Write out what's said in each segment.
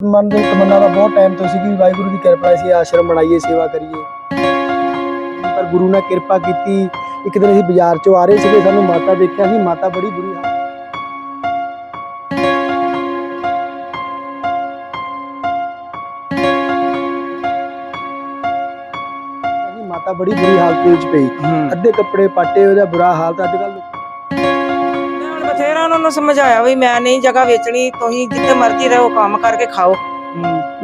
ਮਨ ਦੇ ਤਮੰਨਾ ਦਾ ਬਹੁਤ ਟਾਈਮ ਤੋਂ ਸੀ ਕਿ ਵਾਹਿਗੁਰੂ ਦੀ ਕਿਰਪਾ ਸੀ ਆਸ਼ਰਮ ਬਣਾਈਏ ਸੇਵਾ ਕਰੀਏ। ਪਰ ਗੁਰੂ ਨੇ ਕਿਰਪਾ ਕੀਤੀ। ਇੱਕ ਦਿਨ ਅਸੀਂ ਬਾਜ਼ਾਰ ਚੋਂ ਆ ਰਹੇ ਸੀਗੇ ਸਾਨੂੰ ਮਾਤਾ ਦੇਖਿਆ ਸੀ ਮਾਤਾ ਬੜੀ ਬੁਰੀ ਹਾਲਤ ਮਾਤਾ ਬੜੀ ਬੁਰੀ ਹਾਲਤ ਵਿੱਚ ਪਈ। ਅੱਧੇ ਕੱਪੜੇ ਪਾਟੇ ਉਹਦਾ ਬੁਰਾ ਹਾਲਤ। ਅੱਜ ਕੱਲ ਮੈਂ ਹੁਣ ਬਥੇਰਾ ਉਹਨਾਂ ਨੂੰ ਸਮਝਾਇਆ ਵੀ ਮੈਂ ਨਹੀਂ ਜਗ੍ਹਾ ਵੇਚਣੀ ਤੁਸੀਂ ਜਿੱਥੇ ਮਰਜ਼ੀ ਰਹੋ ਕੰਮ ਕਰਕੇ ਖਾਓ।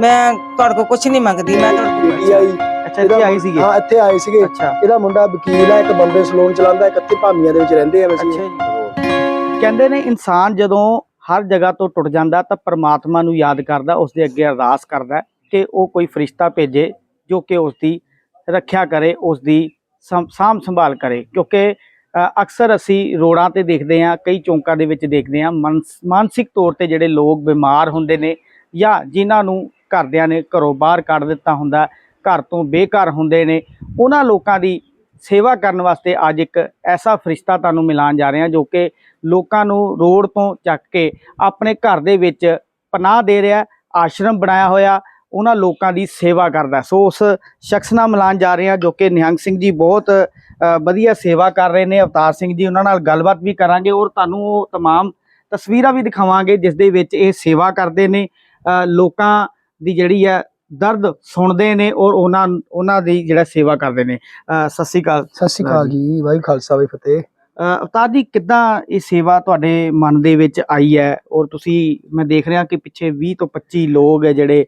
ਮੈਂ ਤੁਹਾਡੇ ਕੋਲ ਕੁਝ ਨਹੀਂ ਮੰਗਦੀ ਮੈਂ ਤੁਹਾਡੇ ਕੋਲ ਆਈ। ਅੱਛਾ ਇੱਥੇ ਆਏ ਸੀਗੇ? ਹਾਂ ਇੱਥੇ ਆਏ ਸੀਗੇ। ਅੱਛਾ। ਇਹਦਾ ਮੁੰਡਾ ਵਕੀਲ ਆ ਇੱਕ ਬੰਬੇ ਸਲੂਨ ਚਲਾਉਂਦਾ ਇੱਕ ਇੱਥੇ ਭਾਮੀਆਂ ਦੇ ਵਿੱਚ ਰਹਿੰਦੇ ਆ ਵੈਸੇ। ਅੱਛਾ ਜੀ। ਕਹਿੰਦੇ ਨੇ ਇਨਸਾਨ ਜਦੋਂ ਹਰ ਜਗ੍ਹਾ ਤੋਂ ਟੁੱਟ ਜਾਂਦਾ ਤਾਂ ਪਰਮਾਤਮਾ ਨੂੰ ਯਾਦ ਕਰਦਾ ਉਸ ਦੇ ਅੱਗੇ ਅਰਦਾਸ ਕਰਦਾ ਕਿ ਉਹ ਕੋਈ ਫਰਿਸ਼ਤਾ ਭੇਜੇ ਜੋ ਕਿ ਉਸ ਦੀ ਰੱਖਿਆ ਕਰੇ ਉਸ ਦੀ ਸਾਂਭ ਸੰਭਾਲ ਕਰੇ। ਕਿਉਂਕਿ ਅਕਸਰ ਅਸੀਂ ਰੋਡਾਂ ਤੇ ਦੇਖਦੇ ਹਾਂ, ਕਈ ਚੌਂਕਾਂ ਦੇ ਵਿੱਚ ਦੇਖਦੇ ਹਾਂ, ਮਨਸ- ਮਾਨਸਿਕ ਤੌਰ ਤੇ ਜਿਹੜੇ ਲੋਕ ਬਿਮਾਰ ਹੁੰਦੇ ਨੇ ਜਾਂ ਜਿਨ੍ਹਾਂ ਨੂੰ ਘਰਦਿਆਂ ਨੇ ਘਰੋਂ ਬਾਹਰ ਕੱਢ ਦਿੱਤਾ ਹੁੰਦਾ, ਘਰ ਤੋਂ ਬੇਘਰ ਹੁੰਦੇ ਨੇ, ਉਹਨਾਂ ਲੋਕਾਂ ਦੀ ਸੇਵਾ ਕਰਨ ਵਾਸਤੇ ਅੱਜ ਇੱਕ ਐਸਾ ਫਰਿਸ਼ਤਾ ਤੁਹਾਨੂੰ ਮਿਲਾਉਣ ਜਾ ਰਹੇ ਹਾਂ ਜੋ ਕਿ ਲੋਕਾਂ ਨੂੰ ਰੋਡ ਤੋਂ ਚੱਕ ਕੇ ਆਪਣੇ ਘਰ ਦੇ ਵਿੱਚ ਪਨਾਹ ਦੇ ਰਿਹਾ, ਆਸ਼ਰਮ ਬਣਾਇਆ ਹੋਇਆ ਉਹਨਾਂ ਲੋਕਾਂ ਦੀ ਸੇਵਾ ਕਰਦਾ ਸੋ ਉਸ ਸ਼ਖਸ ਨਾਲ ਮਿਲਾਉਣ ਜਾ ਰਹੇ ਹਾਂ ਜੋ ਕਿ ਨਿਹੰਗ ਸਿੰਘ ਜੀ ਬਹੁਤ ਅ, ਵਧੀਆ ਸੇਵਾ ਕਰ ਰਹੇ ਨੇ ਅਵਤਾਰ ਸਿੰਘ ਜੀ ਉਹਨਾਂ ਨਾਲ ਗੱਲਬਾਤ ਵੀ ਕਰਾਂਗੇ ਔਰ ਤੁਹਾਨੂੰ ਉਹ तमाम ਤਸਵੀਰਾਂ ਵੀ ਦਿਖਾਵਾਂਗੇ ਜਿਸ ਦੇ ਵਿੱਚ ਇਹ ਸੇਵਾ ਕਰਦੇ ਨੇ ਅ, ਲੋਕਾਂ ਦੀ ਜਿਹੜੀ ਹੈ ਦਰਦ ਸੁਣਦੇ ਨੇ ਔਰ ਉਹਨਾਂ ਉਹਨਾਂ ਦੀ ਜਿਹੜਾ ਸੇਵਾ ਕਰਦੇ ਨੇ ਅ, ਸਤਿ ਸ਼੍ਰੀ ਅਕਾਲ ਸਤਿ ਸ਼੍ਰੀ ਅਕਾਲ ਜੀ ਵਾਹਿਗੁਰੂ ਖਾਲਸਾ ਵਾਹਿਗੁਰੂ ਫਤਿਹ ਅ, ਅਵਤਾਰ ਜੀ, ਕਿੱਦਾਂ ਇਹ ਸੇਵਾ ਤੁਹਾਡੇ ਮਨ ਦੇ ਵਿੱਚ ਆਈ ਹੈ? ਔਰ ਤੁਸੀਂ, ਮੈਂ ਦੇਖ ਰਿਹਾ ਕਿ ਪਿੱਛੇ 20 ਤੋਂ 25 ਲੋਕ ਹੈ ਜਿਹੜੇ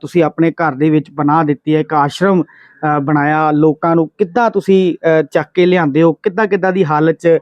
ਤੁਸੀਂ ਆਪਣੇ ਘਰ ਦੇ ਵਿੱਚ ਬਣਾ ਦਿੱਤੀ ਹੈ, ਇੱਕ ਆਸ਼ਰਮ ਬਣਾਇਆ। ਲੋਕਾਂ ਨੂੰ ਕਿੱਦਾਂ ਤੁਸੀਂ ਚੱਕ ਕੇ ਲਿਆਂਦੇ ਹੋ? ਕਿੱਦਾਂ ਕਿੱਦਾਂ ਦੀ ਹਾਲਤ 'ਚ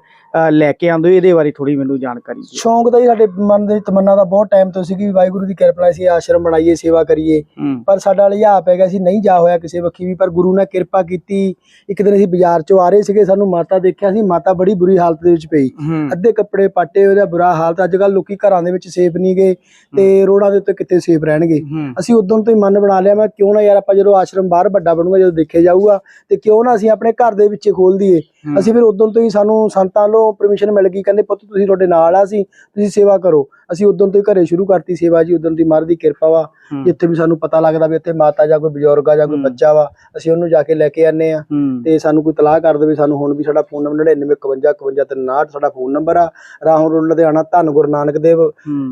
ਲੈ ਕੇ ਆਉਂਦੇ ਹੋ ਇਹਦੇ ਬਾਰੇ ਥੋੜੀ ਮੈਨੂੰ ਜਾਣਕਾਰੀ ਦਿਓ। ਸ਼ੌਂਕ ਦਾ ਹੀ ਸਾਡੇ ਮਨ ਦੇ ਤਮੰਨਾ ਦਾ ਬਹੁਤ ਟਾਈਮ ਤੋਂ ਸੀ ਕਿ ਵਾਹਿਗੁਰੂ ਦੀ ਕਿਰਪਾ ਨਾਲ ਅਸੀਂ ਆਸ਼ਰਮ ਬਣਾਈਏ ਸੇਵਾ ਕਰੀਏ। ਪਰ ਸਾਡਾ ਲਿਆ ਪੈ ਗਿਆ ਸੀ ਨਹੀਂ ਜਾ ਹੋਇਆ ਕਿਸੇ ਵੱਖੀ ਵੀ ਪਰ ਗੁਰੂ ਨੇ ਕਿਰਪਾ ਕੀਤੀ। ਇੱਕ ਦਿਨ ਅਸੀਂ ਬਾਜ਼ਾਰ ਚੋਂ ਆ ਰਹੇ ਸੀਗੇ ਸਾਨੂੰ ਮਾਤਾ ਦੇਖਿਆ ਸੀ ਮਾਤਾ ਬੜੀ ਬੁਰੀ ਹਾਲਤ ਦੇ ਵਿੱਚ ਪਈ। ਅੱਧੇ ਕੱਪੜੇ ਪਾਟੇ ਉਹਦਾ ਬੁਰਾ ਹਾਲਤ ਅੱਜ ਕੱਲ ਲੋਕੀ ਘਰਾਂ ਦੇ ਵਿੱਚ ਸੇਫ ਨਹੀਂ ਗਏ ਤੇ ਰੋਡਾਂ ਦੇ ਉੱਤੇ ਕਿੱਥੇ ਸੇਫ ਰਹਿਣਗੇ? ਅਸੀਂ ਉਦੋਂ ਤੋਂ ਹੀ ਮਨ ਬਣਾ ਲਿਆ ਮੈਂ ਕਿਉਂ ਨਾ ਯਾਰ ਆਪਾਂ ਜਦੋਂ ਆਸ਼ਰਮ ਬਾਹਰ ਵੱਡਾ ਬਣੂਗਾ ਜਦੋਂ ਦੇਖਿਆ ਜਾਊਗਾ ਤੇ ਕਿਉਂ ਨਾ ਅਸੀਂ ਆਪਣੇ ਘਰ ਦੇ ਵਿੱਚ ਖੋਲ ਦਈਏ। ਅਸੀਂ ਫਿਰ ਉਦੋਂ ਤੋਂ ਹੀ ਸਾਨੂੰ ਸੰਤਾਂ ਵੱਲੋਂ ਪਰਮਿਸ਼ਨ ਮਿਲ ਗਈ, ਕਹਿੰਦੇ ਪੁੱਤ ਤੁਸੀਂ ਤੁਹਾਡੇ ਨਾਲ ਆ ਸੀ ਤੁਸੀਂ ਸੇਵਾ ਕਰੋ। ਅਸੀਂ ਉਦੋਂ ਤੋਂ ਹੀ ਘਰੇ ਸ਼ੁਰੂ ਕਰਤੀ ਸੇਵਾ ਜੀ, ਉਦੋਂ ਦੀ ਮਹਾਰਾਜ ਦੀ ਕਿਰਪਾ ਵਾ। ਜਿੱਥੇ ਵੀ ਸਾਨੂੰ ਪਤਾ ਲੱਗਦਾ ਵੀ ਇੱਥੇ ਮਾਤਾ ਜਾਂ ਕੋਈ ਬਜ਼ੁਰਗ ਆ ਜਾਂ ਕੋਈ। ਬੱਚਾ ਵਾ ਅਸੀਂ ਉਹਨੂੰ ਜਾ ਕੇ ਲੈ ਕੇ ਆਨੇ ਆ ਤੇ ਸਾਨੂੰ ਕੋਈ ਤਲਾਹ ਕਰ ਦੇਵੇ ਸਾਨੂੰ ਹੁਣ ਵੀ ਸਾਡਾ ਫੋਨ ਨੰਬਰ 9951 ਸਾਡਾ ਫੋਨ ਨੰਬਰ ਆ। ਰਾਹੋਂ ਰੋਡ ਲੁਧਿਆਣਾ ਧੰਨ ਗੁਰੂ ਨਾਨਕ ਦੇਵ।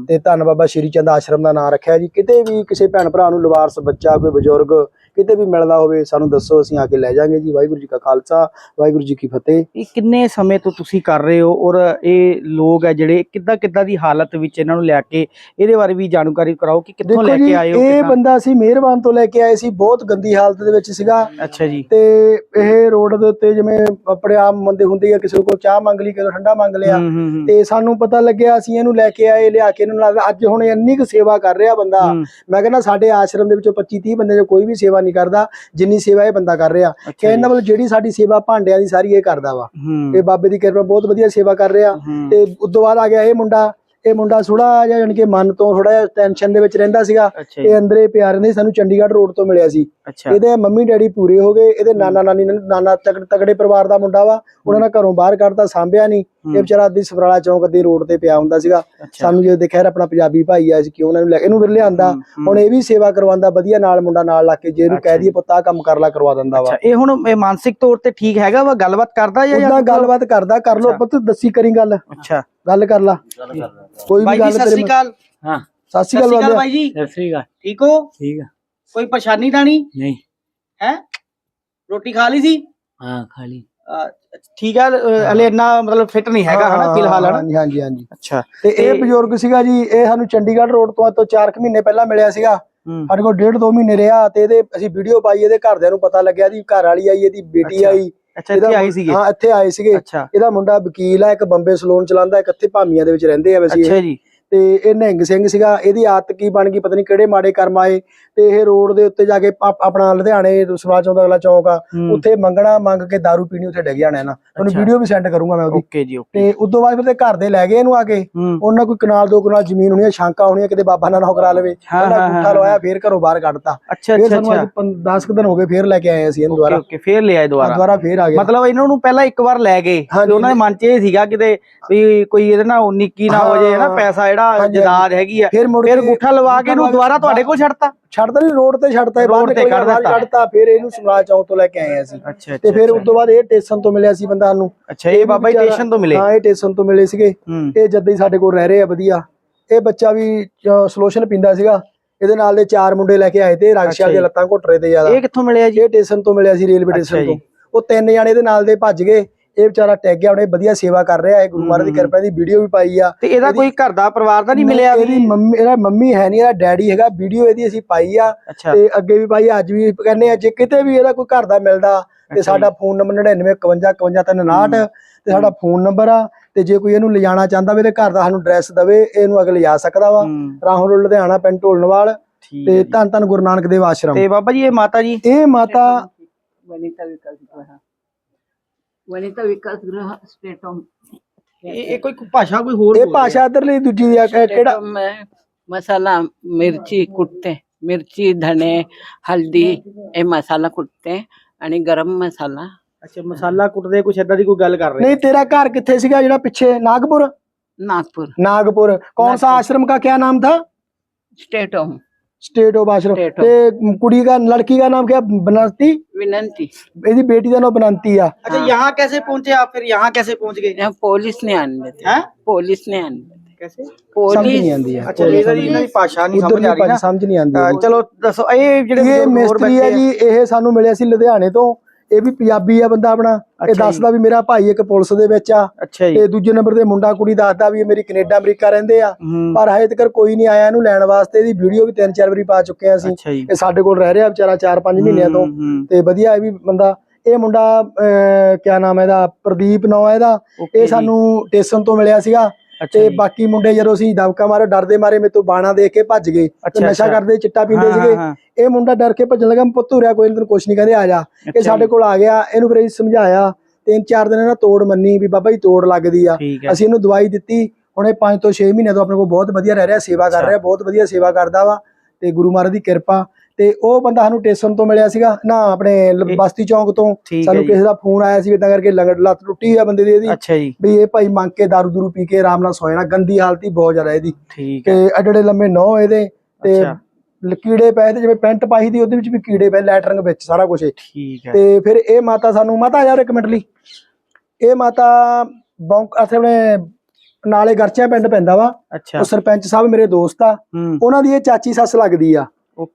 ਤੇ ਧੰਨ ਬਾਬਾ ਸ਼੍ਰੀ ਚੰਦ ਆਸ਼ਰਮ ਦਾ ਨਾਮ ਰੱਖਿਆ ਜੀ। ਕਿਤੇ ਵੀ ਕਿਸੇ ਭੈਣ ਭਰਾ ਨੂੰ ਲਵਾਰਸ ਬੱਚਾ ਕੋਈ ਬਜ਼ੁਰਗ ਕਿਤੇ ਵੀ ਮਿਲਦਾ ਹੋਵੇ ਸਾਨੂੰ ਦੱਸੋ ਅਸੀਂ ਆ ਕੇ ਲੈ ਜਾਾਂਗੇ ਜੀ। ਵਾਹਿਗੁਰੂ ਜੀ ਕਾ ਖਾਲਸਾ ਵਾਹਿਗੁਰੂ ਜੀ ਕੀ ਫਤਿਹ। ਇਹ ਕਿੰਨੇ ਸਮੇਂ ਤੋਂ ਤੁਸੀਂ ਕਰ ਰਹੇ ਹੋ? ਔਰ ਇਹ ਲੋਕ ਹੈ ਜਿਹੜੇ ਕਿੱਦਾਂ ਕਿੱਦਾਂ ਦੀ ਹਾਲਤ ਵਿੱਚ ਇਹਨਾਂ ਨੂੰ ਲੈ ਕੇ ਇਹਦੇ ਬਾਰੇ ਵੀ ਜਾਣਕਾਰੀ ਕਰਾਓ ਕਿ ਕਿੱਥੋਂ ਲੈ ਕੇ ਜੀ ਆਏ ਹੋ ਇਹ? ਬੰਦਾ ਅਸੀਂ ਮਿਹਰਬਾਨ ਤੋਂ ਲੈ ਕੇ ਆਏ ਸੀ ਬਹੁਤ ਗੰਦੀ ਹਾਲਤ ਦੇ ਵਿੱਚ ਸੀਗਾ। ਅੱਛਾ ਜੀ। ਤੇ ਇਹ ਰੋਡ ਦੇ ਉੱਤੇ ਜਿਵੇਂ ਆਪਣੇ ਆਮ ਬੰਦੇ ਹੁੰਦੇ ਆ ਕਿਸੇ ਕੋਲ ਚਾਹ ਮੰਗ ਲਈ ਕਿਸੇ ਠੰਡਾ ਮੰਗ ਲਿਆ। ਤੇ ਸਾਨੂੰ ਪਤਾ ਲੱਗਿਆ ਅਸੀਂ ਇਹਨੂੰ ਲੈ ਕੇ ਆਏ ਲਿਆ ਕੇ ਇਹਨੂੰ ਲੱਗਦਾ ਅੱਜ ਹੁਣ ਇੰਨੀ ਕੁ ਸੇਵਾ ਕਰ ਰਿਹਾ ਬੰਦਾ। ਮੈਂ ਕਹਿੰਦਾ ਸਾਡੇ ਆਸ਼ਰਮ ਦੇ ਵਿੱਚੋਂ 25 30 ਬੰਦੇ ਜੋ ਕੋਈ ਵੀ ਸੇਵਾ ਨਹੀਂ ਕਰਦਾ ਜਿੰਨੀ ਸੇਵਾ ਇਹ ਬੰਦਾ ਕਰ ਰਿਹਾ। ਅੱਛਾ ਕਹਿੰਦਾ ਮਤਲਬ ਜਿਹੜੀ ਸਾਡੀ ਸੇਵਾ ਭਾਂਡਿਆਂ ਦੀ ਸਾਰੀ ਇਹ ਕਰਦਾ ਵਾ। ਇਹ ਬਾਬੇ ਦੀ ਕਿਰਪਾ ਬਹੁਤ ਵਧੀਆ ਸੇਵਾ ਕਰ ਰਿਹਾ। ਤੇ ਉਦੋਂ ਬਾਅਦ ਆ ਗਿਆ ਇਹ ਮੁੰਡਾ। ਇਹ ਮੁੰਡਾ ਥੋੜਾ ਜਿਹਾ ਜਾਣੀ ਕਿ ਮਨ ਤੋਂ ਥੋੜਾ ਜਿਹਾ ਟੈਨਸ਼ਨ ਦੇ ਵਿੱਚ ਰਹਿੰਦਾ ਸੀਗਾ। ਜੀ ਇਹ ਅੰਦਰੇ ਪਿਆ ਰਹਿੰਦਾ ਸਾਨੂੰ ਚੰਡੀਗੜ੍ਹ ਰੋਡ ਤੋਂ ਮਿਲਿਆ ਸੀ। ਇਹਦੇ ਮੰਮੀ ਡੈਡੀ ਪੂਰੇ ਹੋ ਗਏ ਇਹਦੇ ਨਾਨਾ ਨਾਨੀ ਨਾਨਾ ਤਗੜੇ ਪਰਿਵਾਰ ਦਾ ਮੁੰਡਾ ਵਾ ਉਹਨਾਂ ਨੇ ਘਰੋਂ ਬਾਹਰ ਕੱਢਤਾ ਸਾਂਭਿਆ ਨਹੀਂ। ਇਹ ਵਿਚਾਰਾ ਅੱਧੀ ਸਫਰਾਲਾ ਚੌਂਕ ਅੱਧੀ ਰੋਡ ਤੇ ਪਿਆ ਹੁੰਦਾ ਸੀਗਾ। ਸਾਨੂੰ ਜਦੋਂ ਦੇਖਿਆ ਆਪਣਾ ਪੰਜਾਬੀ ਭਾਈ ਆ ਸੀ ਕਿਉਂ ਉਹਨਾਂ ਨੂੰ ਇਹਨੂੰ ਫਿਰ ਲਿਆਂਦਾ। ਹੁਣ ਇਹ ਵੀ ਸੇਵਾ ਕਰਵਾਉਂਦਾ ਵਧੀਆ ਨਾਲ ਮੁੰਡਾ ਨਾਲ ਲਾ ਕੇ ਜੇ ਇਹਨੂੰ ਕਹਿ ਦਈਏ ਪੁੱਤ ਕੰਮ ਕਰ ਲਾ ਕਰਵਾ ਦਿੰਦਾ ਵਾ। ਇਹ ਹੁਣ ਇਹ ਮਾਨਸਿਕ ਤੌਰ ਤੇ ਠੀਕ ਹੈਗਾ ਵਾ? ਗੱਲਬਾਤ ਕਰਦਾ ਜਾਂ ਗੱਲਬਾਤ ਕਰਦਾ ਕਰ ਲੋ। ਪੁੱਤ ਦੱਸੀ ਕਰੀ ਗੱਲ। ਅੱਛਾ। ਗੱਲ ਕਰ ਲਾ। ਕੋਈ ਬਾਈ ਵੀ ਜੀ ਗੱਲ ਸਤਿ ਸ਼੍ਰੀ ਅਕਾਲ। ਹਾਂ। ਸਤਿ ਸਤਿ ਸ਼੍ਰੀ ਸ਼੍ਰੀ ਅਕਾਲ ਅਕਾਲ ਬਾਈ ਜੀ। ਸਤਿ ਸ੍ਰੀ ਅਕਾਲ। ਠੀਕ ਹੋ? ਠੀਕ ਆ। ਕੋਈ ਪਰੇਸ਼ਾਨੀ ਤਾਂ ਨਹੀਂ? ਨਹੀਂ। ਹੈ? ਰੋਟੀ ਖਾ ਲਈ ਸੀ? ਹਾਂ ਖਾਲੀ ਅਹ, ਠੀਕ ਹੈ ਅਹ, ਹਲੇ ਇੰਨਾ ਮਤਲਬ ਫਿੱਟ ਨਹੀਂ ਹੈਗਾ ਹਨਾ ਫਿਲਹਾਲ ਹਨਾ? ਹਾਂਜੀ ਹਾਂਜੀ ਹਾਂਜੀ। ਅੱਛਾ। ਤੇ ਇਹ ਬਜ਼ੁਰਗ ਸੀਗਾ ਜੀ ਇਹ ਸਾਨੂੰ ਚੰਡੀਗੜ੍ਹ ਰੋਡ ਤੋਂ ਅੱਜ ਤੋਂ 4 ਮਹੀਨੇ ਪਹਿਲਾਂ ਮਿਲਿਆ ਸੀਗਾ। ਸਾਡੇ ਕੋਲ ਡੇਢ ਦੋ ਮਹੀਨੇ ਰਿਹਾ ਤੇ ਇਹਦੇ ਅਸੀਂ ਵੀਡੀਓ ਪਾਈ ਇਹਦੇ ਘਰਦਿਆਂ ਨੂੰ ਪਤਾ ਲੱਗਿਆ ਦੀ ਘਰ ਵਾਲੀ ਆਈ ਇਹਦੀ ਬੇਟੀ ਅੱਛਾ। ਆਈ। ਅੱਛਾ ਇੱਥੇ ਆਏ ਸੀਗੇ? ਹਾਂ ਇੱਥੇ ਆਏ ਸੀਗੇ। ਇਹਦਾ ਮੁੰਡਾ ਵਕੀਲ ਆ ਇੱਕ ਬੰਬੇ ਸਲੂਨ ਚਲਾਉਂਦਾ ਇੱਕ ਇੱਥੇ ਭਾਮੀਆਂ ਦੇ ਵਿੱਚ ਰਹਿੰਦੇ ਆ ਵੈਸੇ। ਅੱਛਾ ਜੀ। ਤੇ ਇਹ ਨਿਹੰਗ ਸਿੰਘ ਸੀਗਾ ਇਹਦੀ ਆਦਤ ਕੀ ਬਣ ਗਈ ਪਤਾ ਨਹੀਂ ਕਿਹੜੇ ਮਾੜੇ ਕਰਮ ਆਏ ਤੇ ਇਹ ਰੋਡ ਦੇ ਉੱਤੇ ਜਾ ਕੇ ਆਪ- ਆਪਣਾ ਲੁਧਿਆਣੇ ਸਵਾਜ ਚੌਂਕ ਦਾ ਅਗਲਾ ਚੌਂਕ ਆ ਉੱਥੇ ਮੰਗਣਾ ਮੰਗ ਕੇ दारू ਪੀਣੀ ਉੱਥੇ ਡਿੱਗ ਜਾਣਾ ਨਾ ਤੁਹਾਨੂੰ। ਵੀਡੀਓ ਵੀ ਸੈਂਡ ਕਰੂੰਗਾ ਮੈਂ ਉਹਦੀ। ਓਕੇ ਜੀ ਓਕੇ। ਤੇ ਉਦੋਂ ਬਾਅਦ ਫਿਰ ਤੇ ਘਰ ਦੇ ਲੈ ਗਏ ਇਹਨੂੰ ਆ ਕੇ ਉਹਨਾਂ ਕੋਈ ਕਨਾਲ ਦੋ ਕਨਾਲ ਜ਼ਮੀਨ ਹੋਣੀ ਆ ਸ਼ਾਂਕਾ ਹੋਣੀਆਂ ਕਿਤੇ ਬਾਬਾ ਨਾ ਨਾ ਕਰਾ ਲਵੇ ਹਾਂ, ਗੁੱਠਾ ਲਵਾਇਆ ਫੇਰ ਘਰੋਂ ਬਾਹਰ ਕੱਢਤਾ। ਅੱਛਾ ਅੱਛਾ ਸਾਨੂੰ ਅੱਜ 10 ਕੁ ਦਿਨ ਹੋ ਗਏ ਫੇਰ ਲੈ ਕੇ ਆਏ ਅਸੀਂ ਇਹਨੂੰ ਦੁਬਾਰਾ। ਓਕੇ ਫੇਰ ਲੈ ਆਏ ਦੁਬਾਰਾ। ਦੁਬਾਰਾ ਫੇਰ ਆ ਗਿਆ ਮਤਲਬ ਇਹਨਾਂ ਨੂੰ ਪਹਿਲਾਂ ਇੱਕ ਵਾਰ ਲੈ ਗਏ ਤੇ ਉਹਨਾਂ ਦੇ ਮਨ 'ਚ ਇਹ ਸੀਗਾ ਕਿਤੇ ਵੀ ਕੋਈ ਇਹਦੇ ਨਾਲ ਨਿੱਕੀ ਨਾ ਹੋ ਜੇ ਨਾ। ਪੈਸਾ ਜਿਹੜਾ ਜਦਾਦ ਹੈਗੀ ਆ ਫਿਰ ਗੁੱਠਾ ਲਵਾ ਕੇ ਇਹਨੂੰ ਦੁਬਾਰਾ ਤੁਹਾਡੇ ਕੋਲ ਛੱਡਤਾ? ਛੱਡਦਾ ਨਹੀਂ ਰੋਡ ਤੇ ਛੱਡਤਾ ਇਹ ਬਾਹਰ ਤੇ ਨਿਕਲ ਕੱਢ ਗਿਆ, ਬਾਹਰ ਦਿੱਤਾ। ਕੱਢਤਾ ਫਿਰ ਇਹਨੂੰ ਸਮਰਾਜ ਚੌਂਕ ਤੋਂ ਲੈ ਕੇ ਆਏ ਅਸੀਂ। ਤੇ ਫਿਰ ਉਸ ਤੋਂ ਬਾਅਦ ਇਹ ਟੇਸ਼ਨ ਤੋਂ ਮਿਲਿਆ ਸੀ ਬੰਦਾ ਨੂੰ ਅੱਛਾ ਇਹ ਬਾਬਾ ਜੀ ਸਟੇਸ਼ਨ ਤੋਂ ਮਿਲੇ? ਹਾਂ ਇਹ ਟੇਸ਼ਨ ਤੋਂ ਮਿਲੇ ਸੀਗੇ। ਇਹ ਜਦ ਹੀ ਸਾਡੇ ਕੋਲ ਰਹਿ ਰਹੇ ਆ ਵਧੀਆ। ਇਹ ਬੱਚਾ ਵੀ ਸੋਲੂਸ਼ਨ ਪੀਂਦਾ ਸੀਗਾ। ਇਹਦੇ ਨਾਲ ਦੇ ਚਾਰ ਮੁੰਡੇ ਲੈ ਕੇ ਆਏ ਤੇ ਜੀ। ਦੇ ਲੱਤਾਂ ਘੁੱਟ ਰਹੇ ਤੇ ਜ਼ਿਆਦਾ। ਇਹ ਕਿੱਥੋਂ ਮਿਲਿਆ ਜੀ? ਇਹ ਟੇਸ਼ਨ ਤੋਂ ਮਿਲਿਆ ਸੀ ਰੇਲਵੇ ਸਟੇਸ਼ਨ। ਤੋਂ। ਉਹ ਤਿੰਨ ਜਾਣੇ ਇਹਦੇ ਨਾਲ ਦੇ ਭੱਜ ਗਏ। ਇਹ ਵਿਚਾਰਾ ਟੈਗ ਗਿਆ ਉਹਨੇ ਵਧੀਆ ਸੇਵਾ ਕਰ ਰਿਹਾ ਹੈ ਗੁਰੂ ਮਹਾਰਾਜ ਦੀ ਕਿਰਪਾ ਦੀ ਵੀਡੀਓ ਵੀ ਪਾਈ ਆ। ਤੇ ਇਹਦਾ ਕੋਈ ਘਰ ਦਾ ਪਰਿਵਾਰ ਦਾ ਨਹੀਂ ਮਿਲਿਆ ਇਹਦੀ ਮੰਮੀ ਇਹਦਾ ਮੰਮੀ ਹੈ ਨਹੀਂ ਇਹਦਾ ਡੈਡੀ ਹੈਗਾ ਵੀਡੀਓ ਇਹਦੀ ਅਸੀਂ ਪਾਈ ਆ। ਤੇ ਅੱਗੇ ਵੀ ਪਾਈ ਅੱਜ ਵੀ ਕਹਿੰਦੇ ਆ ਜੇ ਕਿਤੇ ਵੀ ਇਹਦਾ ਕੋਈ ਘਰ ਦਾ ਮਿਲਦਾ ਤੇ ਸਾਡਾ ਫੋਨ ਨੰਬਰ 9951555359 ਤੇ ਸਾਡਾ ਫੋਨ ਨੰਬਰ ਆ ਤੇ ਜੇ ਕੋਈ ਇਹਨੂੰ ਲਿਜਾਣਾ ਚਾਹੁੰਦਾ ਵੀ ਤੇ ਘਰ ਦਾ ਸਾਨੂੰ ਐਡਰੈਸ ਦਵੇ ਇਹਨੂੰ ਅਗਲੇ ਜਾ ਸਕਦਾ ਵਾ। ਰਾਹੁਲ ਲੁਧਿਆਣਾ ਪਿੰਡ ਢੋਲਨਵਾਲ ਤੇ ਧੰਨ ਧੰਨ ਗੁਰੂ ਨਾਨਕ ਦੇਵ ਆਸ਼ਰਮ। ਤੇ ਬਾਬਾ ਜੀ ਇਹ ਮਾਤਾ ਜੀ? ਇਹ ਮਾਤਾ ਵਨੀਤਾ ਵਿਕਾਸ ਦੁਆਰਾ वनिता विकास गृह स्टेट ऑफ ਇਹ ਇਹ ਕੋਈ ਭਾਸ਼ਾ ਕੋਈ ਹੋਰ ਇਹ ਬੋਲ ਭਾਸ਼ਾ ਇਧਰਲੀ ਦੂਜੀ ਆ, ਕਿ- ਕਿਹੜਾ स्टेट में मसाला मिरची कुटते मिरची धणे हल्दी हे मसाला कुटते आणि गरम मसाला ਰਿਹਾ। ਅੱਛਾ ਮਸਾਲਾ ਕੁੱਟਦੇ ਕੁਛ ਏਦਾਂ ਦੀ ਕੋਈ ਗੱਲ ਕਰ ਰਹੇ ਨਹੀਂ ਤੇਰਾ ਘਰ ਕਿੱਥੇ ਸੀਗਾ ਜਿਹੜਾ ਪਿੱਛੇ ਨਾਗਪੁਰ नागपुर नागपुर कौन सा आश्रम का क्या नाम था state of state of ashram State of- ਤੇ ਕੁੜੀ ਦਾ ਲੜਕੀ का नाम क्या बनती विनंती ਇਹਦੀ ਬੇਟੀ ਦਾ ਨਾਮ ਬਨੰਤੀ ਆ अच्छा यहाँ कैसे पहुंचे आप फिर यहाँ कैसे पहुंच गए यहाँ पोलीस ने आणले ते हैं पोलीस ने आणले ते कैसे ਸਮਝ ਨਹੀਂ पोलीस ਆਉਂਦੀ ਆ अच्छा ਇਹਨਾਂ ਦੀ ਇਹਨਾਂ ਦੀ ਭਾਸ਼ਾ ਨਹੀਂ ਉਧਰ ਸਮਝ ਆ ਦੀ ਰਹੀ ਨਾ ਸਮਝ ਨਹੀਂ ਆਉਂਦੀ ਅਹ ਚਲੋ ਦੱਸੋ ਇਹ ਜਿਹੜੇ ਇਹ ਬਜ਼ੁਰਗ ਹੋਰ ਮਿਸਤਰੀ ਹੈ ਬੈਠੇ ਜੀ ਇਹ ਸਾਨੂੰ ਮਿਲਿਆ ਸੀ ਲੁਧਿਆਣੇ ਤੋਂ ਇਹ ਵੀ ਪੰਜਾਬੀ ਆ ਬੰਦਾ ਆਪਣਾ। ਇਹ। ਦੱਸਦਾ ਵੀ ਮੇਰਾ ਭਾਈ ਇੱਕ ਪੁਲਿਸ ਦੇ ਵਿੱਚ ਆ। ਤੇ ਦੂਜੇ ਨੰਬਰ ਤੇ ਮੁੰਡਾ ਕੁੜੀ ਦੱਸਦਾ ਵੀ ਇਹ ਮੇਰੀ ਕੈਨੇਡਾ ਅਮਰੀਕਾ ਰਹਿੰਦੇ ਆ। ਪਰ ਹਜੇ ਤੱਕ ਕੋਈ ਨਹੀਂ ਆਇਆ ਇਹਨੂੰ ਲੈਣ ਵਾਸਤੇ। ਇਹਦੀ ਵੀਡੀਓ ਵੀ ਤਿੰਨ ਚਾਰ ਵਾਰੀ ਪਾ ਚੁੱਕੇ ਆ ਅਸੀਂ। ਇਹ ਸਾਡੇ ਕੋਲ ਰਹਿ ਰਿਹਾ ਵਿਚਾਰਾ 4-5 ਮਹੀਨਿਆਂ ਤੋਂ। ਤੇ ਵਧੀਆ ਇਹ ਵੀ ਬੰਦਾ। ਇਹ ਮੁੰਡਾ ਕਿਆ ਨਾਮ ਹੈ ਇਹਦਾ? ਪ੍ਰਦੀਪ ਨਾਂ ਹੈ ਇਹਦਾ। ਇਹ। ਸਾਨੂੰ ਟੇਸ਼ਨ ਤੋਂ ਮਿਲਿਆ ਸੀਗਾ। ਤੇ। ਬਾਕੀ ਮੁੰਡੇ ਜਦੋਂ ਅਸੀਂ ਦਬਕਾ ਮਾਰੇ ਡਰਦੇ ਮਾਰੇ ਮੇਰੇ ਤੋਂ ਬਾਣਾ ਦੇਖ ਕੇ ਭੱਜ ਗਏ ਤੇ ਨਸ਼ਾ। ਕਰਦੇ ਚਿੱਟਾ ਪੀਂਦੇ ਸੀਗੇ। ਇਹ ਮੁੰਡਾ ਡਰ ਕੇ ਭੱਜਣ ਲੱਗਾ ਪੁੱਤ ਹੋਰਿਆ ਕੋਈ ਤੈਨੂੰ ਕੁਛ ਨਹੀਂ ਕਹਿੰਦੇ ਆ ਜਾ। ਇਹ ਸਾਡੇ ਕੋਲ ਆ ਗਿਆ ਇਹਨੂੰ ਫਿਰ ਅਸੀਂ ਸਮਝਾਇਆ ਤਿੰਨ ਚਾਰ ਦਿਨ ਇਹਨਾਂ ਤੋੜ ਮੰਨੀ ਵੀ ਬਾਬਾ ਜੀ ਤੋੜ ਲੱਗਦੀ ਆ। ਅਸੀਂ ਇਹਨੂੰ ਦਵਾਈ ਦਿੱਤੀ ਹੁਣ ਇਹ 5 ਤੋਂ 6 ਮਹੀਨੇ ਤੋਂ ਆਪਣੇ ਕੋਲ ਬਹੁਤ ਵਧੀਆ ਰਹਿ ਰਿਹਾ ਸੇਵਾ ਕਰ। ਰਿਹਾ ਬਹੁਤ ਵਧੀਆ ਸੇਵਾ ਕਰਦਾ ਵਾ ਤੇ ਗੁਰੂ ਮਹਾਰਾਜ ਦੀ ਕਿਰਪਾ। ਤੇ ਉਹ ਬੰਦਾ ਸਾਨੂੰ ਟੇਸ਼ਨ ਤੋਂ ਮਿਲਿਆ ਸੀਗਾ ਨਾ ਆਪਣੇ ਬਸਤੀ ਚੌਂਕ ਤੋਂ। ਸਾਨੂੰ ਕਿਸੇ ਦਾ ਫੋਨ ਆਇਆ ਸੀ ਇਦਾਂ ਕਰਕੇ ਲੰਗੜ ਲੱਤ ਟੁੱਟੀ ਆ ਬੰਦੇ ਦੀ ਇਹਦੀ। ਅੱਛਾ ਜੀ। ਵੀ ਇਹ ਭਾਈ ਮੰਗ ਕੇ ਦਾਰੂ ਦੂਰੂ ਪੀ ਕੇ ਆਰਾਮ ਨਾਲ ਸੌ ਜਾਣਾ ਗੰਦੀ ਹਾਲਤ ਹੀ ਬਹੁਤ ਜ਼ਿਆਦਾ ਇਹਦੀ। ਤੇ ਅਡੜੇ ਲੰਮੇ ਨੌ ਇਹਦੇ ਤੇ ਕੀੜੇ ਪਏ ਤੇ ਜਿਵੇਂ ਪੈਂਟ ਪਾਈ ਦੀ ਉਹਦੇ ਵਿੱਚ ਵੀ ਕੀੜੇ ਪਏ ਲੈਟਰਿੰਗ ਵਿੱਚ ਸਾਰਾ ਕੁਝ ਠੀਕ ਹੈ। ਤੇ ਫਿਰ ਇਹ ਮਾਤਾ ਸਾਨੂੰ ਮਾਤਾ ਯਾਰ ਇੱਕ ਮਿੰਟ ਲਈ। ਇਹ ਮਾਤਾ ਬੌਂਕ ਆਪਣੇ ਨਾਲੇ ਗਰਚਿਆਂ ਪਿੰਡ ਪੈਂਦਾ ਵਾ। ਉਹ ਸਰਪੰਚ ਸਾਹਿਬ ਮੇਰੇ ਦੋਸਤ ਆ। ਉਹਨਾਂ ਦੀ ਇਹ ਚਾਚੀ ਸੱਸ ਲੱਗਦੀ ਆ।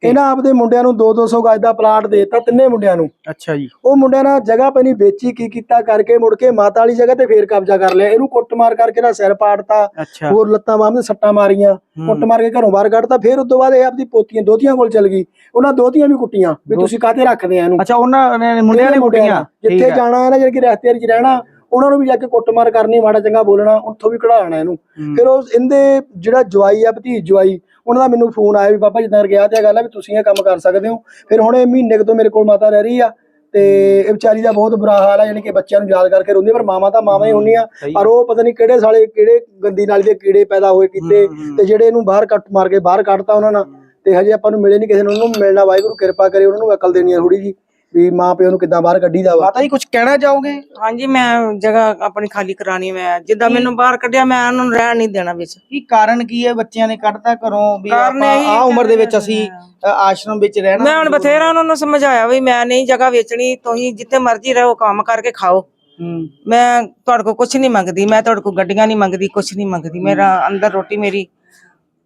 ਇਹਨਾਂ ਆਪਦੇ ਮੁੰਡਿਆਂ ਨੂੰ 2-200 ਗਜ ਦਾ ਪਲਾਟ ਦੇਤਾ ਤਿੰਨੇ ਮੁੰਡਿਆਂ ਨੂੰ। ਅੱਛਾ ਜੀ। ਉਹ ਮੁੰਡਿਆਂ ਨਾਲ ਜਗ੍ਹਾ ਪੈਣੀ ਵੇਚੀ ਕੀ ਕੀਤਾ ਕਰਕੇ ਮੁੜ ਕੇ ਮਾਤਾ ਵਾਲੀ ਜਗ੍ਹਾ ਤੇ ਫੇਰ ਕਬਜ਼ਾ ਕਰ ਲਿਆ। ਇਹਨੂੰ ਕੁੱਟਮਾਰ ਕਰਕੇ ਨਾ ਸਿਰ ਪਾੜਤਾ ਹੋਰ ਲੱਤਾਂ ਬਾਹਾਂ ਤੇ ਸੱਟਾਂ ਮਾਰੀਆਂ। ਹੂੰ, ਕੁੱਟ ਮਾਰ ਕੇ ਘਰੋਂ ਬਾਹਰ ਕੱਢਤਾ। ਫਿਰ ਉਸ ਤੋਂ ਬਾਅਦ ਇਹ ਆਪਦੀ ਪੋਤੀਆਂ ਦੋਤੀਆਂ ਕੋਲ ਚਲ ਗਈ। ਉਹਨਾਂ ਦੋਤੀਆਂ ਵੀ ਕੁੱਟੀਆਂ ਵੀ ਦੋ- ਤੁਸੀਂ ਕਾਹਤੇ ਰੱਖਦੇ ਆ ਇਹਨੂੰ? ਅੱਛਾ ਉਹਨਾਂ ਨੇ ਮੁੰਡਿਆਂ ਨੇ ਕੁੱਟੀਆਂ? ਜਿੱਥੇ। ਜਾਣਾ ਹੈ ਨਾ ਜਿਹੜੀ ਕਿ ਰਸਤੇਦਾਰੀ 'ਚ ਰਹਿਣਾ ਉਹਨਾਂ ਨੂੰ ਵੀ ਜਾ ਕੇ ਕੁੱਟਮਾਰ ਕਰਨੀ ਮਾੜਾ ਚੰਗਾ ਬੋਲਣਾ ਉੱਥੋਂ ਵੀ ਕਢਾਉਣਾ ਇਹਨੂੰ। ਫਿਰ ਉਹ ਇਹਦੇ ਜਿਹੜਾ ਜਵਾਈ ਆ ਭਤੀਜ ਜਵਾਈ ਉਹਨਾਂ ਦਾ ਮੈਨੂੰ ਫੋਨ ਆਇਆ ਵੀ ਬਾਬਾ ਜਿੱਦਾਂ ਗਿਆ ਤੇ ਗੱਲ ਆ ਵੀ ਤੁਸੀਂ ਇਹ ਕੰਮ ਕਰ ਸਕਦੇ ਹੋ। ਫਿਰ ਹੁਣ ਇਹ ਮਹੀਨੇ ਤੋਂ ਮੇਰੇ ਕੋਲ ਮਾਤਾ ਰਹਿ ਰਹੀ ਆ ਤੇ ਇਹ ਵਿਚਾਰੀ ਦਾ ਬਹੁਤ ਬੁਰਾ ਹਾਲ ਆ ਯਾਨੀ ਕਿ ਬੱਚਿਆਂ ਨੂੰ ਯਾਦ ਕਰਕੇ ਰੋਂਦੀ ਪਰ ਮਾਵਾਂ ਤਾਂ ਮਾਵਾਂ ਹੀ ਹੁੰਦੀਆਂ। ਪਰ ਉਹ ਪਤਾ ਨਹੀਂ ਕਿਹੜੇ ਸਾਲੇ ਕਿਹੜੇ ਗੰਦੀ ਨਾਲੀ ਦੇ ਕੀੜੇ ਪੈਦਾ ਹੋਏ ਕੀਤੇ। ਤੇ ਜਿਹੜੇ ਇਹਨੂੰ ਬਾਹਰ ਕੱਟ ਮਾਰ ਕੇ ਬਾਹਰ ਕੱਢਤਾ ਉਹਨਾਂ ਨਾਲ। ਤੇ ਹਜੇ ਆਪਾਂ ਨੂੰ ਮਿਲੇ ਨਹੀਂ ਕਿਸੇ ਨੂੰ ਉਹਨੂੰ ਮਿਲਣਾ ਵਾਹਿਗੁਰੂ ਕਿਰਪਾ ਕਰੇ ਉਹਨਾਂ ਨੂੰ ਅਕਲ ਦੇਣੀ ਆ ਥੋੜੀ ਜੀ ਵੀ ਮਾਂ ਪਿਓ ਨੂੰ ਕਿੱਦਾਂ ਬਾਹਰ ਕੱਢੀਦਾ ਵਾ। ਮਾਤਾ ਜੀ ਕੁਝ ਕਹਿਣਾ ਚਾਹੋਗੇ? ਹਾਂਜੀ ਮੈਂ ਜਗ੍ਹਾ ਆਪਣੀ ਖਾਲੀ ਕਰਾਣੀ ਮੈਂ। ਜਿੱਦਾਂ ਮੈਨੂੰ ਬਾਹਰ ਕੱਢਿਆ ਮੈਂ ਉਹਨਾਂ ਨੂੰ ਰਹਿਣ ਨਹੀਂ ਦੇਣਾ ਵਿੱਚ। ਕੀ ਕਾਰਨ ਕੀ ਹੈ ਬੱਚਿਆਂ ਨੇ ਕੱਢਤਾ ਘਰੋਂ ਵੀ ਕਾਰਨ ਆਪਾਂ ਇਹੀ ਆ ਉਮਰ ਦੇ ਵਿੱਚ ਅਸੀਂ ਅ, ਆਸ਼ਰਮ ਵਿੱਚ ਰਹਿਣਾ ਮੈਂ ਹੁਣ ਬਥੇਰਾ ਉਹਨਾਂ ਨੂੰ ਸਮਝਾਇਆ ਵੀ ਮੈਂ ਨਹੀਂ ਜਗ੍ਹਾ ਵੇਚਣੀ ਤੁਸੀਂ ਜਿੱਥੇ ਮਰਜ਼ੀ ਰਹੋ ਕੰਮ ਕਰਕੇ ਖਾਓ। ਹੂੰ। ਮੈਂ ਤੁਹਾਡੇ ਕੋਲ ਕੁਝ ਨਹੀਂ ਮੰਗਦੀ ਮੈਂ ਤੁਹਾਡੇ ਕੋਲ ਗੱਡੀਆਂ ਨਹੀਂ ਮੰਗਦੀ ਕੁਝ ਨਹੀਂ ਮੰਗਦੀ। ਮੇਰਾ ਅੰਦਰ ਰੋਟੀ ਮੇਰੀ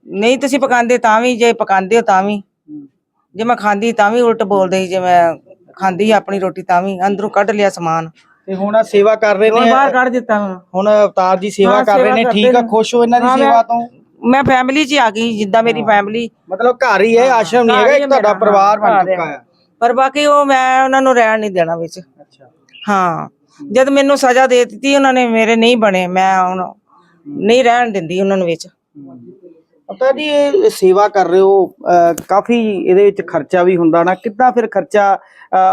ਨਹੀਂ ਤੁਸੀਂ ਪਕਾਉਂਦੇ ਤਾਂ ਵੀ ਜੇ ਪਕਾਉਂਦੇ ਹੋ ਤਾਂ ਵੀ। ਜੇ ਮੈਂ ਖਾਂਦੀ ਤਾਂ ਵੀ ਉਲਟ ਬੋਲਦੇ ਸੀ ਜੇ ਮੈਂ ਖਾਂਦੀ ਆਪਣੀ ਰੋਟੀ ਤਾਂ ਵੀ ਅੰਦਰੋਂ ਕੱਢ ਲਿਆ ਸਮਾਨ। ਤੇ ਹੁਣ ਆਹ ਸੇਵਾ ਕਰ ਰਹੇ ਹੁਣ ਨੇ। ਬਾਹਰ ਕੱਢ ਦਿੱਤਾ ਹੁਣ। ਅਵਤਾਰ ਜੀ ਸੇਵਾ ਹਾਂ, ਕਰ ਰਹੇ ਸੇਵਾ ਨੇ ਕਰਦੇ ਠੀਕ ਆ? ਨੇ। ਖੁਸ਼ ਹੋ ਇਹਨਾਂ ਦੀ ਮੈਂ- ਸੇਵਾ ਤੋਂ? ਮੈਂ ਫੈਮਿਲੀ 'ਚ ਹੀ ਆ ਗਈ ਜਿੱਦਾਂ ਮੇਰੀ ਫੈਮਿਲੀ ਮਤਲਬ ਘਰ ਹੀ ਹੈ ਆਸ਼ਰਮ ਨਹੀਂ ਘਰ ਹੈਗਾ ਹੀ ਇੱਕ ਤੁਹਾਡਾ ਮੇਰਾ, ਪਰਿਵਾਰ ਬਣ ਘਰ ਚੁੱਕਾ ਹੈ। ਹੈ। ਪਰ ਬਾਕੀ ਉਹ ਮੈਂ ਉਹਨਾਂ ਨੂੰ ਰਹਿਣ ਨਹੀਂ ਦੇਣਾ ਵਿੱਚ। ਅੱਛਾ। ਹਾਂ ਜਦ ਮੈਨੂੰ ਸਜ਼ਾ ਦੇ ਦਿੱਤੀ ਉਹਨਾਂ ਨੇ ਮੇਰੇ ਨਹੀਂ ਬਣੇ ਮੈਂ ਹੁਣ ਨਹੀਂ ਰਹਿਣ ਦਿੰਦੀ ਉਹਨਾਂ ਨੂੰ ਵਿੱਚ। ਪਤਾ ਜੀ ਇਹ ਸੇਵਾ ਕਰ ਰਹੇ ਹੋ ਅਹ ਕਾਫੀ ਇਹਦੇ ਵਿੱਚ ਖਰਚਾ ਵੀ ਹੁੰਦਾ ਨਾ ਕਿੱਦਾਂ ਫਿਰ ਖਰਚਾ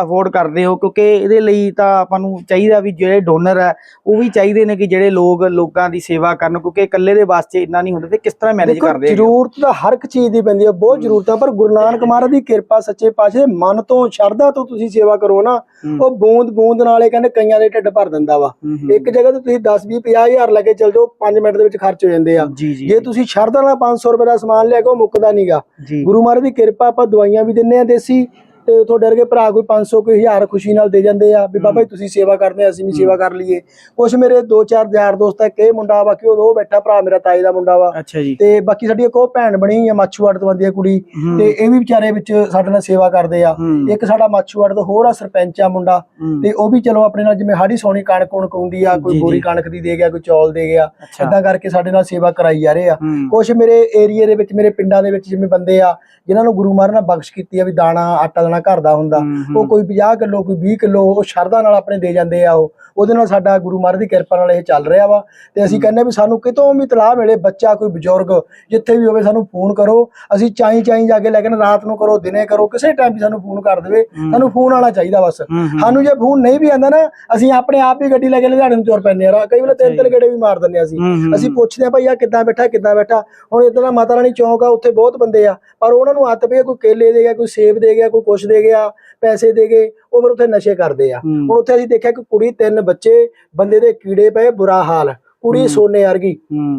ਅਫੋਰਡ ਕਰਦੇ ਹੋ ਕਿਉਂਕਿ ਇਹਦੇ ਲਈ ਤਾਂ ਆਪਾਂ ਨੂੰ ਚਾਹੀਦਾ ਵੀ ਜਿਹੜੇ ਡੋਨਰ ਹੈ ਉਹ ਵੀ ਚਾਹੀਦੇ ਨੇ ਕਿ ਜਿਹੜੇ ਲੋਕ ਲੋਕਾਂ ਦੀ ਸੇਵਾ ਕਰਨ ਕਿਉਂਕਿ ਇਕੱਲੇ ਦੇ ਵਾਸਤੇ ਇੰਨਾ ਨਹੀਂ ਹੁੰਦਾ ਤੇ ਕਿਸ ਤਰ੍ਹਾਂ ਮੈਨੇਜ ਦੇਖੋ ਕਰਦੇ ਹੈਗੇ? ਜ਼ਰੂਰਤ ਤਾਂ ਹਰ ਇੱਕ ਚੀਜ਼ ਦੀ ਪੈਂਦੀ ਹੈ ਬਹੁਤ ਜ਼ਰੂਰਤ ਆ ਪਰ ਗੁਰੂ ਨਾਨਕ ਮਹਾਰਾਜ ਦੀ ਕਿਰਪਾ ਸੱਚੇ ਪਾਤਸ਼ਾਹ ਦੇ ਮਨ ਤੋਂ ਸ਼ਰਧਾ ਤੋਂ ਤੁਸੀਂ ਸੇਵਾ ਕਰੋ ਨਾ ਹੂੰ। ਉਹ ਬੂੰਦ ਬੂੰਦ ਨਾਲੇ ਕਹਿੰਦੇ ਕਈਆਂ ਦੇ ਢਿੱਡ ਭਰ ਦਿੰਦਾ ਵਾ ਹੂੰ, ਹੂੰ। ਇੱਕ ਜਗ੍ਹਾ ਤੇ ਤੁਸੀਂ 10 20 50 ਹਜ਼ਾਰ ਲੈ ਕੇ ਚੱਲ ਜਾਓ 5 ਮਿੰਟ ਦੇ ਵਿੱਚ ਖਰਚ ਹੋ ਜਾਂਦੇ ਆ ਜੀ ਜੀ ਜੇ ਤੁਸੀਂ ਸ਼ਰਧਾ ਨਾਲ 500 ਰੁਪਏ ਦਾ ਸਮਾਨ ਲਿਆ ਕੇ ਉਹ ਮੁੱਕਦਾ ਨਹੀਂਗਾ ਜੀ। ਗੁਰੂ ਮਹਾਰਾਜ ਦੀ ਕਿਰਪਾ ਆਪਾਂ ਦਵਾਈਆਂ ਵੀ ਦਿੰਨੇ ਆ ਦੇਸੀ ਤੇ ਉਥੋਂ ਡਰ ਕੇ ਭਰਾ ਕੋਈ 500 ਕੋਈ 1000 ਖੁਸ਼ੀ ਨਾਲ ਦੇ ਜਾਂਦੇ ਆ ਵੀ ਬਾਬਾ ਜੀ ਤੁਸੀਂ ਸੇਵਾ ਕਰਦੇ ਅਸੀਂ ਵੀ ਸੇਵਾ ਕਰ ਲਈਏ ਕੁਛ ਮੇਰੇ ਦੋ ਚਾਰ ਯਾਰ ਦੋਸਤ ਆ ਕਿ ਮੁੰਡਾ ਬਾਕੀ ਉਹ ਬੈਠਾ ਭਰਾ ਮੇਰਾ ਤਾਏ ਦਾ ਮੁੰਡਾ ਵਾ ਤੇ ਬਾਕੀ ਸਾਡੀ ਇੱਕ ਉਹ ਭੈਣ ਬਣੀ ਆ ਮਾਛੂਵਾੜ ਤੋਂ ਆਉਂਦੀ ਆ ਕੁੜੀ। ਤੇ ਇਹ ਵੀ ਵਿਚਾਰੇ ਵਿੱਚ ਸਾਡੇ ਨਾਲ ਸੇਵਾ ਕਰਦੇ ਆ। ਇੱਕ ਸਾਡਾ ਮਾਛੂਵਾੜ ਤੋਂ ਹੋਰ ਆ ਸਰਪੰਚ ਆ ਮੁੰਡਾ। ਤੇ ਉਹ ਵੀ ਚਲੋ ਆਪਣੇ ਨਾਲ ਜਿਵੇਂ ਹਾੜੀ ਸੋਣੀ ਕਣਕ ਕੁਣਕ ਹੁੰਦੀ ਆ ਕੋਈ। ਬੋਰੀ ਕਣਕ ਦੀ ਦੇ ਗਿਆ ਕੋਈ ਚੌਲ ਦੇ ਗਿਆ। ਏਦਾਂ ਕਰਕੇ ਸਾਡੇ ਨਾਲ ਸੇਵਾ ਕਰਾਈ ਜਾ ਰਹੇ ਆ। ਕੁਝ ਮੇਰੇ ਏਰੀਏ ਦੇ ਵਿੱਚ ਮੇਰੇ ਪਿੰਡਾਂ ਦੇ ਵਿੱਚ ਜਿਵੇਂ ਬੰਦੇ ਆ ਜਿਨ੍ਹਾਂ ਨੂੰ ਗੁਰੂ ਮਹਾਰਾਜ ਨੇ ਬਖਸ਼ ਕੀਤੀ ਆ ਵੀ ਦਾਣਾ ਆਟਾ ਦਾਣਾ ਘਰ ਦਾ ਹੁੰਦਾ। ਉਹ ਕੋਈ 50 ਕਿਲੋ ਕੋਈ 20 ਕਿਲੋ ਉਹ ਸ਼ਰਧਾ ਨਾਲ ਆਪਣੇ ਦੇ ਜਾਂਦੇ ਆ ਉਹ। ਉਹਦੇ ਨਾਲ ਸਾਡਾ ਗੁਰੂ ਮਹਾਰਾਜ ਦੀ ਕਿਰਪਾ ਨਾਲ ਇਹ ਚੱਲ ਰਿਹਾ ਵਾ। ਤੇ ਅਸੀਂ ਕਹਿੰਦੇ ਵੀ ਸਾਨੂੰ ਕਿਤੋਂ ਵੀ ਤਲਾਹ ਮਿਲੇ ਬੱਚਾ ਕੋਈ ਬਜ਼ੁਰਗ ਜਿੱਥੇ ਵੀ ਹੋਵੇ ਸਾਨੂੰ ਫੋਨ ਕਰੋ। ਅਸੀਂ ਚਾਈ ਚਾਈ ਜਾ ਕੇ ਲੈ ਕੇ ਨਾ ਰਾਤ ਨੂੰ ਕਰੋ ਦਿਨੇ ਕਰੋ ਕਿਸੇ ਟਾਈਮ ਵੀ ਸਾਨੂੰ ਫੋਨ ਕਰ ਦੇਵੇ। ਸਾਨੂੰ ਫੋਨ ਆਉਣਾ ਚਾਹੀਦਾ ਬਸ। ਸਾਨੂੰ ਜੇ ਫੋਨ ਨਹੀਂ ਵੀ ਆਂਦਾ ਨਾ ਅਸੀਂ ਆਪਣੇ ਆਪ ਹੀ ਗੱਡੀ ਲੈ ਕੇ ਲੁਧਿਆਣੇ ਨੂੰ ਤੁਰ ਪੈਂਦੇ ਆ। ਕਈ ਵੇਲੇ ਤਿੰਨ ਤਿੰਨ ਗੇੜੇ ਵੀ ਮਾਰ ਦਿੰਦੇ ਆ ਅਸੀਂ। ਅਸੀਂ ਪੁੱਛਦੇ ਆ ਭਾਈ ਆ ਕਿੱਦਾਂ ਬੈਠਾ ਕਿੱਦਾਂ ਬੈਠਾ? ਹੁਣ ਇਦਾਂ ਦਾ ਮਾਤਾ ਰਾਣੀ ਚੌਂਕ ਆ ਉੱਥੇ ਬਹੁਤ ਬੰਦੇ ਆ। ਪਰ ਉਹਨਾਂ ਨੂੰ ਹੱਥ ਪਏ ਕੋਈ ਕੇਲੇ ਦੇ ਗਿਆ ਕੋਈ ਸੇਬ ਦੇ ਗਿਆ ਕੋਈ ਕੁਛ ਦੇ ਗਿਆ ਪੈਸੇ ਦੇ ਗਏ ਉਹ ਫਿਰ ਉੱਥੇ ਨਸ਼ੇ ਕਰਦੇ ਆ। ਹੁਣ ਉੱਥੇ ਅਸੀਂ ਦੇਖਿਆ ਕਿ ਕੁੜੀ ਤਿੰਨ ਬੱਚੇ ਬੰਦੇ ਦੇ ਕੀੜੇ ਪਏ ਬੁਰਾ ਹਾਲ। ਕੁੜੀ ਸੋਨੇ ਵਰਗੀ।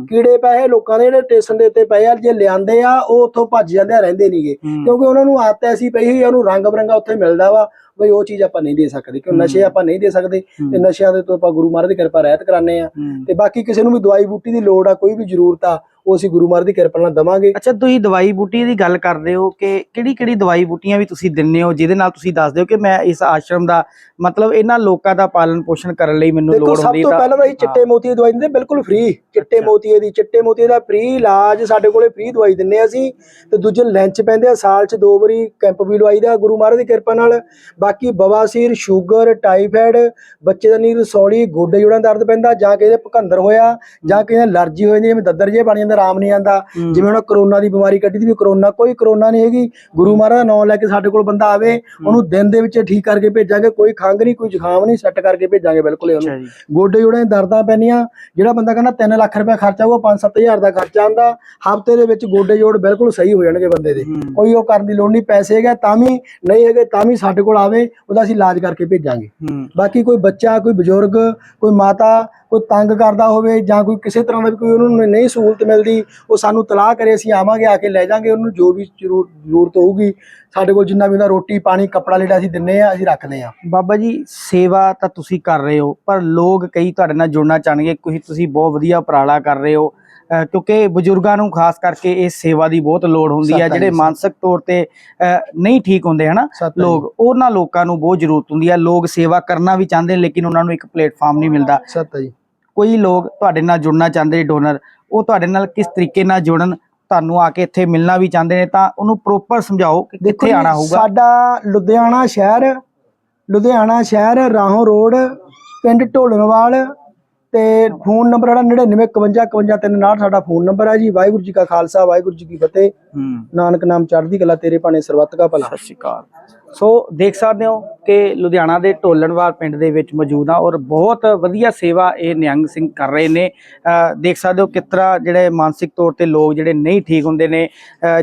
ਕੀੜੇ ਪਏ ਲੋਕਾਂ ਦੇ ਜਿਹੜੇ ਸਟੇਸ਼ਨ ਦੇ ਉੱਤੇ ਪਏ ਆ ਜੇ ਲਿਆਂਦੇ ਆ ਉਹ ਉੱਥੋਂ ਭੱਜ ਜਾਂਦੇ ਆ ਰਹਿੰਦੇ ਨਹੀਂਗੇ। ਕਿਉਂਕਿ ਉਹਨਾਂ ਨੂੰ ਆਦਤ ਐਸੀ ਪਈ ਹੋਈ ਆ ਉਹਨੂੰ ਰੰਗ ਬਰੰਗਾ ਉੱਥੇ ਮਿਲਦਾ ਵਾ। ਬਈ ਉਹ ਚੀਜ਼ ਆਪਾਂ ਨਹੀਂ ਦੇ ਸਕਦੇ ਕਿਉਂ ਨਸ਼ੇ ਆਪਾਂ ਨਹੀਂ ਦੇ ਸਕਦੇ ਤੇ ਨਸ਼ਿਆਂ ਦੇ ਤੋਂ ਆਪਾਂ ਗੁਰੂ ਮਹਾਰਾਜ ਦੀ ਕਿਰਪਾ ਰਹਿਤ ਕਰਾਨੇ ਆ। ਤੇ ਬਾਕੀ ਕਿਸੇ ਨੂੰ ਵੀ ਦਵਾਈ ਬੂਟੀ ਦੀ ਲੋੜ ਆ ਕੋਈ ਵੀ ਜ਼ਰੂਰਤ ਆ ਉਹ ਅਸੀਂ ਗੁਰੂ ਮਹਾਰਾਜ ਦੀ ਕਿਰਪਾ ਨਾਲ ਦਵਾਂਗੇ। ਅੱਛਾ ਤੁਸੀਂ ਦਵਾਈ ਬੂਟੀ ਦੀ ਗੱਲ ਕਰਦੇ ਹੋ ਕਿ ਕਿਹੜੀ ਕਿਹੜੀ ਦਵਾਈ ਬੂਟੀਆਂ ਵੀ ਤੁਸੀਂ ਦਿੰਦੇ ਹੋ ਜਿਹਦੇ ਨਾਲ ਤੁਸੀਂ ਦੱਸਦੇ ਹੋ ਕਿ ਮੈਂ ਇਸ ਆਸ਼ਰਮ ਦਾ ਮਤਲਬ ਇਹਨਾਂ ਲੋਕਾਂ ਦਾ ਪਾਲਣ ਪੋਸ਼ਣ ਕਰਨ ਲਈ ਮੈਨੂੰ ਲੋੜ ਸਭ ਹੁੰਦੀ ਤੋਂ ਤਾਂ- ਪਹਿਲਾਂ ਅਸੀਂ ਚਿੱਟੇ ਮੋਤੀ ਦੀ ਦਵਾਈ ਦਿੰਦੇ ਬਿਲਕੁਲ ਫ੍ਰੀ ਚਿੱਟੇ ਮੋਤੀਏ ਦੀ ਚਿੱਟੇ ਮੋਤੀਏ ਦਾ ਫ੍ਰੀ ਇਲਾਜ ਸਾਡੇ ਕੋਲੇ ਫ੍ਰੀ ਦਵਾਈ ਦਿੰਨੇ ਆ ਅਸੀਂ। ਤੇ ਦੂਜੇ ਲੈਂਚ ਪੈਂਦੇ ਆ ਸਾਲ 'ਚ ਦੋ ਵਾਰੀ ਕੈਂਪ ਵੀ ਲਵਾਈਦਾ ਗੁਰੂ ਮਹਾਰਾਜ ਦੀ ਕਿਰਪਾ ਨਾਲ। ਬਾਕੀ ਬਵਾਸੀਰ ਸ਼ੂਗਰ ਟਾਈਫਾਇਡ ਬੱਚੇ ਦਾ ਨੀਰ ਸੌਲੀ ਗੋਡੇ ਜੋੜਾਂ ਦਾ ਦਰਦ ਪੈਂਦਾ ਜਾਂ ਕਿਸੇ ਦੇ ਭਕੰਦਰ ਹੋਇਆ ਜਾਂ ਕਿਸੇ ਦੇ ਅਲਰਜੀ ਹੋ ਜਾਂਦੀ ਜਿਵੇਂ ਦੱਦਰ ਜੇ ਬਣ ਜਾਂਦਾ ਆਰਾਮ ਨਹੀਂ ਆਉਂਦਾ ਜਿਵੇਂ ਹੁਣ ਕਰੋਨਾ ਦੀ ਬਿਮਾਰੀ ਕੱਢੀ ਦੀ ਵੀ ਕਰੋਨਾ ਕੋਈ ਕਰੋਨਾ ਨਹੀਂ ਹੈਗੀ ਗੁਰੂ ਮਹਾਰਾਜ ਦਾ ਨਾਮ ਲੈ ਕੇ ਸਾਡੇ ਕੋਲ ਬੰਦਾ ਆਵੇ ਉਹਨੂੰ ਦਿਨ ਦੇ ਵਿੱਚ ਠੀਕ ਕਰਕੇ ਭੇਜਾਂਗੇ ਕੋਈ ਖੰਘ ਨਹੀਂ ਕੋਈ ਜ਼ੁਕਾਮ ਨਹੀਂ ਸੈੱਟ ਕਰਕੇ ਭੇਜਾਂਗੇ ਬਿਲਕੁਲ ਉਹਨੂੰ। ਗੋਡੇ ਜੋੜੇ ਦੀਆਂ ਦਰਦਾਂ ਪੈਣੀਆਂ ਜਿਹੜਾ ਬੰਦਾ ਕਹਿੰਦਾ 3 ਲੱਖ ਰੁਪਏ ਖਰਚਾ ਹੋਊਗਾ 5-7000 ਦਾ ਖਰਚਾ ਆਂਦਾ ਹਫ਼ਤੇ ਦੇ ਵਿੱਚ ਗੋਡੇ ਜੋੜ ਬਿਲਕੁਲ ਸਹੀ ਹੋ ਜਾਣਗੇ ਬੰਦੇ ਦੇ। ਕੋਈ ਉਹ ਕਰਨ ਦੀ ਲੋੜ ਨਹੀਂ ਪੈਸੇ ਹੈਗੇ ਤਾਂ ਵੀ ਨਹੀਂ ਹੈਗੇ ਤਾਂ ਵੀ ਸਾਡੇ ਕੋਲ ਆਵੇ ਉਹਦਾ ਅਸੀਂ ਇਲਾਜ ਕਰਕੇ ਭੇਜਾਂਗੇ। ਬਾਕੀ ਕੋਈ ਬੱਚਾ ਕੋਈ ਬਜ਼ੁਰਗ ਕੋਈ ਮਾਤਾ ਕੋਈ ਤੰਗ ਕਰਦਾ ਹੋਵੇ ਜਾਂ ਕੋਈ ਕਿਸੇ ਤਰ੍ਹਾਂ ਦਾ ਵੀ ਕੋਈ ਉਹਨੂੰ ਨਹੀਂ ਸਹੂਲਤ ਮਿਲਦੀ ਉਹ ਸਾਨੂੰ ਤਲਾਹ ਕਰੇ ਅਸੀਂ ਆਵਾਂਗੇ ਆ ਕੇ ਲੈ ਜਾਾਂਗੇ ਉਹਨੂੰ ਜੋ ਵੀ ਜ਼ਰੂਰ- ਜ਼ਰੂਰਤ ਹੋਊਗੀ ਸਾਡੇ ਕੋਲ ਜਿੰਨਾ ਵੀ ਉਹਦਾ ਰੋਟੀ ਪਾਣੀ ਕੱਪੜਾ ਲੀੜਾ ਅਸੀਂ ਦਿੰਨੇ ਆ ਅਸੀਂ ਰੱਖਦੇ ਆ। ਬਾਬਾ ਜੀ ਸੇਵਾ ਤਾਂ ਤੁਸੀਂ ਕਰ ਰਹੇ ਹੋ ਪਰ ਲੋਕ ਕਈ ਤੁਹਾਡੇ ਨਾਲ ਜੁੜਨਾ ਚਾਹਣਗੇ ਕੋਈ ਤੁਸੀਂ ਬਹੁਤ ਵਧੀਆ ਉਪਰਾਲਾ ਕਰ ਰਹੇ ਹੋ ਕਿਉਂਕਿ ਬਜ਼ੁਰਗਾਂ ਨੂੰ ਖਾਸ ਕਰਕੇ ਇਸ ਸੇਵਾ ਦੀ ਬਹੁਤ ਲੋੜ ਹੁੰਦੀ ਹੈ ਜਿਹੜੇ ਮਾਨਸਿਕ ਤੌਰ ਤੇ ਨਹੀਂ ਠੀਕ ਹੁੰਦੇ ਹਨਾ। ਲੋਕ ਉਹਨਾਂ ਲੋਕਾਂ ਨੂੰ ਬਹੁਤ ਜ਼ਰੂਰਤ ਹੁੰਦੀ ਹੈ ਲੋਕ ਸੇਵਾ ਕਰਨਾ ਵੀ ਚਾਹੁੰਦੇ ਨੇ ਲੇਕਿਨ ਉਹਨਾਂ ਨੂੰ ਇੱਕ ਪਲੇਟਫਾਰਮ ਨਹੀਂ ਮਿਲਦਾ। ਸੱਤ ਹੈ ਜੀ। ਕੋਈ ਲੋਕ ਤੁਹਾਡੇ ਨਾਲ ਜੁੜਨਾ ਚਾਹੁੰਦੇ ਡੋਨਰ ਉਹ ਤੁਹਾਡੇ ਨਾਲ ਕਿਸ ਤਰੀਕੇ ਨਾਲ ਜੁੜਨ ਤੁਹਾਨੂੰ ਆ ਕੇ ਇੱਥੇ ਮਿਲਣਾ ਵੀ ਚਾਹੁੰਦੇ ਨੇ ਤਾਂ ਉਹਨੂੰ ਪ੍ਰੋਪਰ ਸਮਝਾਓ ਕਿ ਕਿੱਥੇ ਆਣਾ ਹੋਊਗਾ। ਸਾਡਾ ਲੁਧਿਆਣਾ ਸ਼ਹਿਰ ਲੁਧਿਆਣਾ ਸ਼ਹਿਰ ਰਾਹੋਂ ਰੋਡ ਪਿੰਡ ਢੋਲਣਵਾਲ ਤੇ ਫੋਨ ਨੰਬਰ ਸਾਡਾ 9951555359 ਸਾਡਾ ਫੋਨ ਨੰਬਰ ਹੈ ਜੀ। ਵਾਹਿਗੁਰੂ ਜੀ ਕਾ ਖਾਲਸਾ ਵਾਹਿਗੁਰੂ ਜੀ ਕੀ ਫਤਿਹ। ਨਾਨਕ ਨਾਮ ਚੜ੍ਹਦੀ ਕਲਾ ਤੇਰੇ ਭਾਣੇ ਸਰਬੱਤ ਕਾ ਭਲਾ। ਸਤਿ ਸ਼੍ਰੀ ਅਕਾਲ। ਸੋ ਦੇਖ ਸਕਦੇ ਹੋ ਕਿ ਲੁਧਿਆਣਾ ਦੇ ਢੋਲਣਵਾਲ ਪਿੰਡ ਦੇ ਵਿੱਚ ਮੌਜੂਦ ਆ ਔਰ ਬਹੁਤ ਵਧੀਆ ਸੇਵਾ ਇਹ ਨਿਹੰਗ ਸਿੰਘ ਕਰ ਰਹੇ ਨੇ। ਦੇਖ ਸਕਦੇ ਹੋ ਕਿਸ ਤਰ੍ਹਾਂ ਜਿਹੜੇ ਮਾਨਸਿਕ ਤੌਰ ਤੇ ਲੋਕ ਜਿਹੜੇ ਨਹੀਂ ਠੀਕ ਹੁੰਦੇ ਨੇ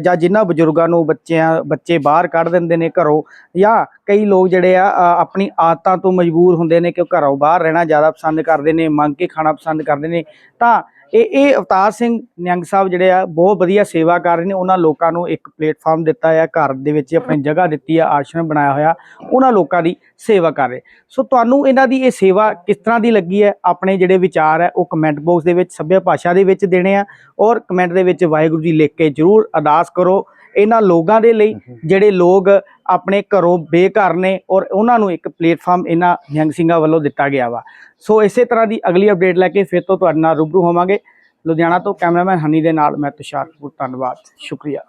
ਜਾਂ ਜਿਨ੍ਹਾਂ ਬਜ਼ੁਰਗਾਂ ਨੂੰ ਬੱਚਿਆਂ, ਬੱਚੇ ਬਾਹਰ ਕੱਢ ਦਿੰਦੇ ਨੇ ਘਰੋਂ, ਜਾਂ ਕਈ ਲੋਕ ਜਿਹੜੇ ਆ ਆਪਣੀ ਆਦਤਾਂ ਤੋਂ ਮਜਬੂਰ ਹੁੰਦੇ ਨੇ ਕਿ ਉਹ ਘਰੋਂ ਬਾਹਰ ਰਹਿਣਾ ਜ਼ਿਆਦਾ ਪਸੰਦ ਕਰਦੇ ਨੇ, ਮੰਗ ਕੇ ਖਾਣਾ ਪਸੰਦ ਕਰਦੇ ਨੇ, ਤਾਂ ਇਹ ਇਹ ਅਵਤਾਰ ਸਿੰਘ ਨਿਹੰਗ ਸਾਹਿਬ ਜਿਹੜੇ ਆ, ਬਹੁਤ ਵਧੀਆ ਸੇਵਾ ਕਰ ਰਹੇ ਨੇ। ਉਹਨਾਂ ਲੋਕਾਂ ਨੂੰ ਇੱਕ ਪਲੇਟਫਾਰਮ ਦਿੱਤਾ ਹੈ ਘਰ ਦੇ ਵਿੱਚ ਆਪਣੀ ਜਗ੍ਹਾ ਦਿੱਤੀ ਹੈ ਆਸ਼ਰਮ ਬਣਾਇਆ ਹੋਇਆ। ਉਹਨਾਂ ਲੋਕਾਂ ਦੀ ਸੇਵਾ ਕਰ ਰਹੇ। ਸੋ ਤੁਹਾਨੂੰ ਇਹਨਾਂ ਦੀ ਇਹ ਸੇਵਾ ਕਿਸ ਤਰ੍ਹਾਂ ਦੀ ਲੱਗੀ ਹੈ? ਆਪਣੇ ਜਿਹੜੇ ਵਿਚਾਰ ਹੈ, ਉਹ ਕਮੈਂਟ ਬਾਕਸ ਦੇ ਵਿੱਚ ਸੱਭਿਆ ਭਾਸ਼ਾ ਦੇ ਵਿੱਚ ਦੇਣੇ ਆ। ਔਰ ਕਮੈਂਟ ਦੇ ਵਿੱਚ ਵਾਹਿਗੁਰੂ ਜੀ ਲਿਖ ਕੇ ਜਰੂਰ ਅਰਦਾਸ ਕਰੋ। ਇਹਨਾਂ ਲੋਕਾਂ ਦੇ ਲਈ ਜਿਹੜੇ ਲੋਕ ਆਪਣੇ ਘਰੋਂ ਬੇਘਰ ਨੇ ਔਰ ਉਹਨਾਂ ਨੂੰ ਇੱਕ ਪਲੇਟਫਾਰਮ ਇਹਨਾਂ ਨਿਹੰਗ ਸਿੰਘਾਂ ਵੱਲੋਂ ਦਿੱਤਾ ਗਿਆ ਵਾ। ਸੋ ਇਸੇ ਤਰ੍ਹਾਂ ਦੀ ਅਗਲੀ ਅਪਡੇਟ ਲੈ ਕੇ ਫਿਰ ਤੋਂ ਤੁਹਾਡੇ ਨਾਲ ਰੂਬਰੂ ਹੋਵਾਂਗੇ। ਲੁਧਿਆਣਾ ਤੋਂ ਕੈਮਰਾਮੈਨ ਹਨੀ ਦੇ ਨਾਲ ਮੈਂ ਤੁਸ਼ਾਰ ਕਪੂਰ ਧੰਨਵਾਦ ਸ਼ੁਕਰੀਆ।